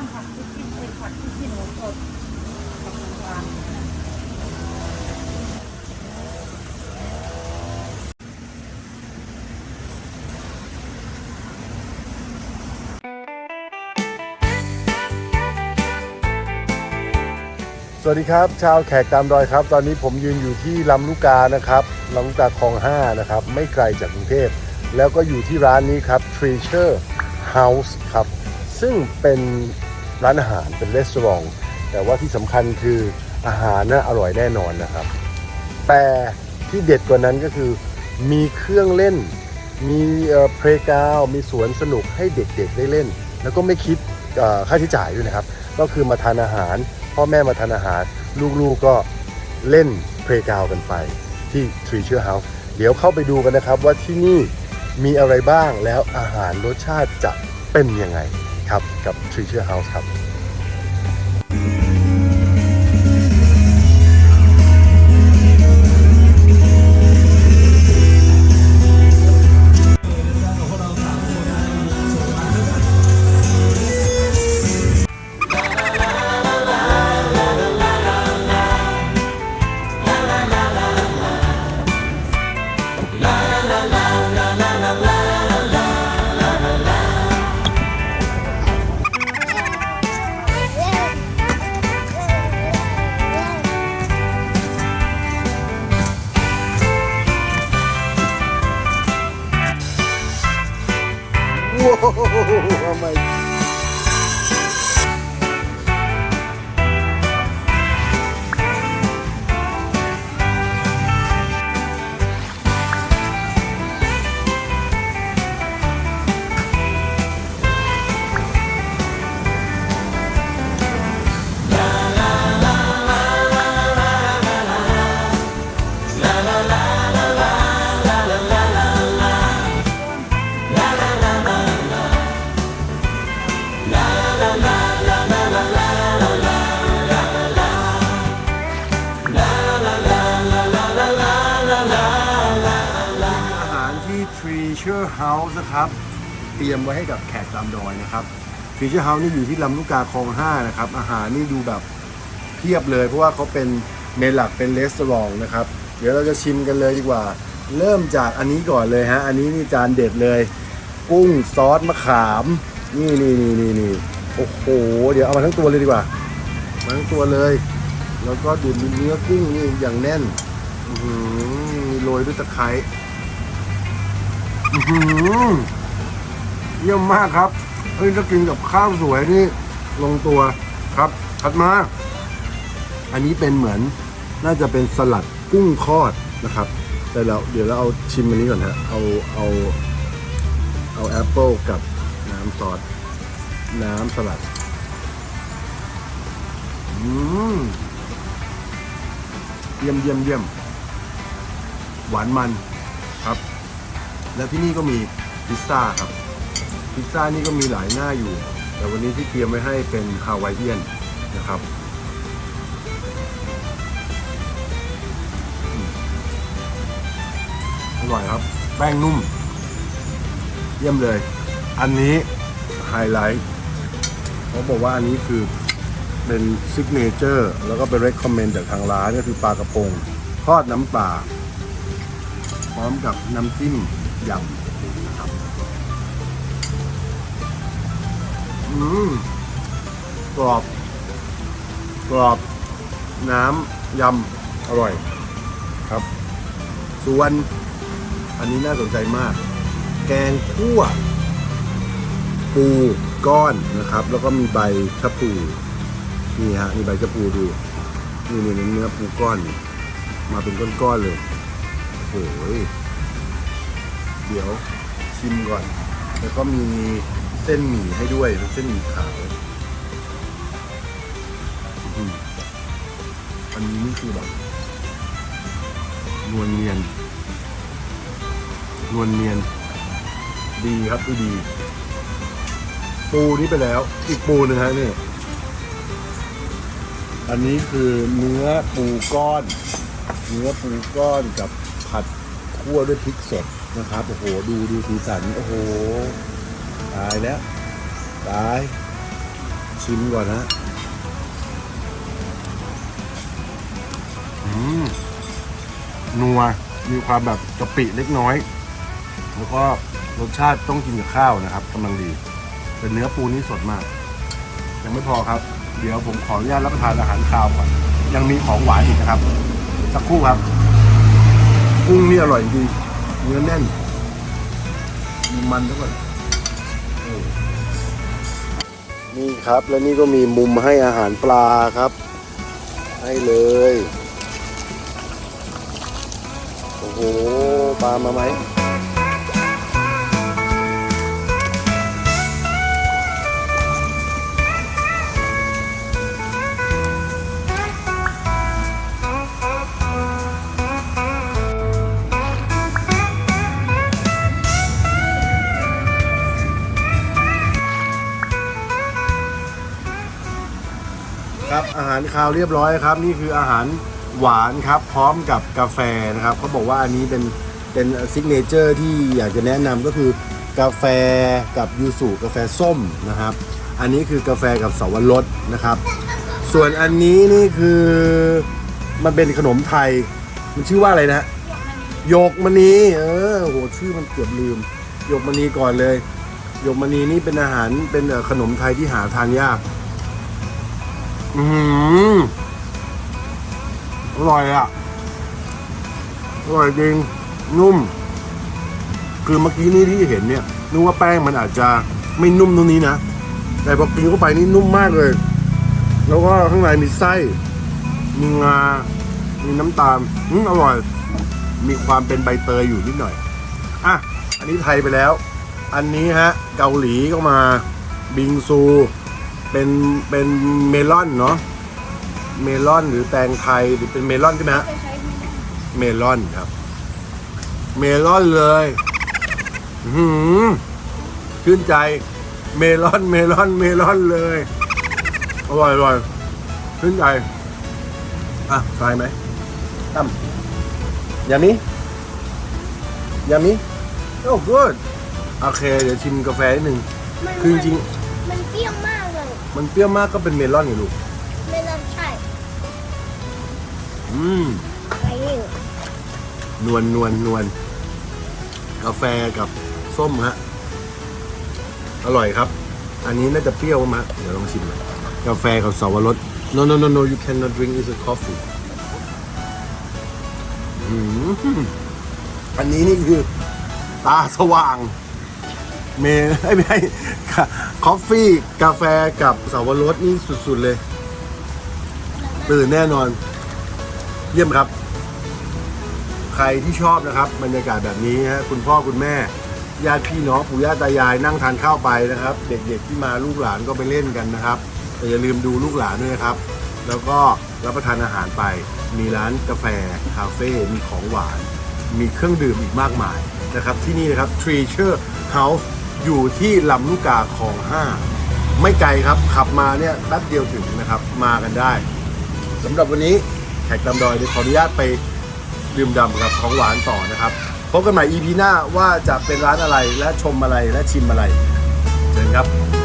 อนผักที่กินเองผักที่กินสดผักหมูหวานสวัสดีครับ ชาวแขกตามรอยครับ ตอนนี้ผมยืนอยู่ที่ลำลูกกานะครับลำลูกกาคลอง5นะครับ ไม่ไกลจากกรุงเทพ แล้วก็อยู่ที่ร้านนี้ครับ Treasure House ครับ ซึ่งเป็น ร้านอาหารเป็นรีสอร์ทแต่ว่าที่สำคัญคืออาหารน่าอร่อยแน่นอนนะครับ แต่ที่เด็ดกว่านั้นก็คือมีเครื่องเล่น มีเพลย์กาวมีสวนสนุกให้เด็กๆได้เล่น แล้วก็ไม่คิดเอ่อค่าใช้จ่ายด้วยนะครับ ก็คือมาทานอาหาร พ่อแม่มาทานอาหาร ลูกๆก็เล่นเพลย์กาวกันไปที่ Treasure House เดี๋ยวเข้าไปดูกันนะครับว่าที่นี่มีอะไรบ้างแล้วอาหารรสชาติจะเป็นยังไง ครับ กับ Treasure House ครับ Treasure House นะครับ เตรียมไว้ให้กับแขกตามดอยนะครับ Treasure House นี่อยู่ที่ลำลูกกาคลอง5นะครับ อาหารนี่ดูแบบเพียบเลย เพราะว่าเขาเป็นเมนหลักเป็นเลสตอรองนะครับ เดี๋ยวเราจะชิมกันเลยดีกว่า เริ่มจากอันนี้ก่อนเลยฮะ อันนี้นี่จานเด็ดเลย กุ้งซอสมะขาม นี่นี่นี่นี่นี่โอ้โห เดี๋ยวเอามาทั้งตัวเลยดีกว่ามาทั้งตัวเลย แล้วก็ดูดเนื้อกุ้งนี่อย่างแน่นอืมีโรยด้วยตะไคร้ อื้อหือเยี่ยมมากครับเฮ้ยถ้ากินกับข้าวสวยนี่ลงตัวครับถัดมา อันนี้เป็นเหมือนน่าจะเป็นสลัดกุ้งทอดนะครับ แต่เราเดี๋ยวเราเอาชิมอันนี้ก่อนฮะเอาเอาเอาแอปเปิลกับน้ำซอสน้ำสลัด อืมเยี่ยมเยี่ยมเยี่ยมหวานมันครับ แล้วที่นี่ก็มีพิซซ่าครับ พิซซ่านี่ก็มีหลายหน้าอยู่ แต่วันนี้ที่เตรียมไว้ให้เป็นฮาวายเอียนนะครับอร่อยครับ แป้งนุ่ม เยี่ยมเลย อันนี้ไฮไลท์เขาบอกว่าอันนี้คือเป็นซิกเนเจอร์แล้วก็เป็น recommend จากทางร้านก็คือปลากระพง ทอดน้ำปลา พร้อมกับน้ำจิ้ม ยำนะครับอืมกรอบ กรอบ น้ำยำอร่อยครับส่วนอันนี้น่าสนใจมาก แกงคั่ว ปูก้อนนะครับ แล้วก็มีใบชะพูนี่ฮะมีใบชะพูดูนี่นี่เนื้อปูก้อน มาเป็นก้อนๆเลยโอ้ย เดี๋ยวชิมก่อน แล้วก็มีเส้นหมี่ให้ด้วยเป็นเส้นหมี่ขาวอันนี้นี่คือแบบนวลเนียนนวลเนียน ดีครับดูดี ปูนี่ไปแล้ว อีกปูหนึงฮะนี่อันนี้คือเนื้อปูก้อน เนื้อปูก้อนกับผัด คั่วด้วยพริกสดนะครับโอ้โหดูดูสีสันโอ้โหตายแล้วตายชิมก่อนนะอืมนัวมีความแบบกะปิเล็กน้อย แล้วก็รสชาติต้องกินกับข้าวนะครับกำลังดีเป็นเนื้อปูนี่สดมาก ยังไม่พอครับ เดี๋ยวผมขออนุญาตรับประทานอาหารคาวก่อน ยังมีของหวานอีกนะครับ สักครู่ครับ กุ้งนี่อร่อยจริงเนื้อแน่นมีมันด้วยเออนี่ครับและนี่ก็มีมุมให้อาหารปลาครับ ให้เลย โอ้โห ปลามาไหมาหารคาวเรียบร้อยครับ นี่คืออาหารหวานครับ พร้อมกับกาแฟนะครับเขาบอกว่าอันนี้เป็นเป็นซิกเนเจอร์ที่อยากจะแนะนำก็คือกาแฟกับยูสุกาแฟส้มนะครับ อันนี้คือกาแฟกับสาวรสนะครับ ส่วนอันนี้นี่คือมันเป็นขนมไทย มันชื่อว่าอะไรนะหยกมณีเออโหชื่อมันเกือบลืมหยกมณีก่อนเลยหยกมณีนี่เป็นอาหารเป็นขนมไทยที่หาทานยาก อืมอร่อยอะ อร่อยจริง นุ่ม คือเมื่อกี้นี่ที่เห็นเนี่ยนึกว่าแป้งมันอาจจะไม่นุ่มตรงนี้นะ แต่พอกินเข้าไปนี่นุ่มมากเลย แล้วก็ข้างในมีไส้ มีงา มีน้ำตาลอืมอร่อย มีความเป็นใบเตยอยู่นิดหน่อย อะ อันนี้ไทยไปแล้ว อันนี้ฮะ เกาหลีก็มา บิงซู เป็นเป็นเมลอนเนาะเมลอนหรือแตงไทยหรือเป็นเมลอนใช่ไหมฮะจะใช้ไม่ได้เมลอนครับ เมลอนเลยอื้อหือชื่นใจ เมลอนเมลอนเมลอนเลยอร่อยอร่อยชื่นใจอะทายไหมตั้มยามิยามิโอ้ good โอเค เดี๋ยวชิมกาแฟนิดนึงมันคือจริง มันเปรี้ยวมากเลยๆ มันเปรี้ยวมากก็เป็นเมลอนอยู่ลูก ไม่ลองใช่อืมอะไรนี่นวลนวลนวลกาแฟกับส้มฮะ อร่อยครับ อันนี้น่าจะเปรี้ยวมากเดี๋ยวลองชิมหน่อยกาแฟกับสาวรส no no no no you cannot drink is a coffee อืมอันนี้นี่คือ ตาสว่าง เมไอ้ไม่ใช่คอฟฟี่กาแฟกับสาวรสนี่สุดๆเลย ตื่นแน่นอน เยี่ยมครับ ใครที่ชอบนะครับ บรรยากาศแบบนี้ฮะคุณพ่อคุณแม่ญาติพี่น้องปู่ย่าตายายนั่งทานข้าวไปนะครับ เด็กๆที่มาลูกหลานก็ไปเล่นกันนะครับแต่อย่าลืมดูลูกหลานด้วยนะครับ แล้วก็รับประทานอาหารไป มีร้านกาแฟคาเฟ่มีของหวาน มีเครื่องดื่มอีกมากมายนะครับ ที่นี่นะครับ Treasure House อยู่ที่ลำลูกกาคลอง5ไม่ไกลครับ ขับมาเนี่ยแป๊บเดียวถึงนะครับ มากันได้สำหรับวันนี้แขกตำดอยเดี๋ยวขออนุญาตไปดื่มดำกับของหวานต่อนะครับพบกันใหม่ EP หน้าว่าจะเป็นร้านอะไรและชมอะไรและชิมอะไร เชิญครับ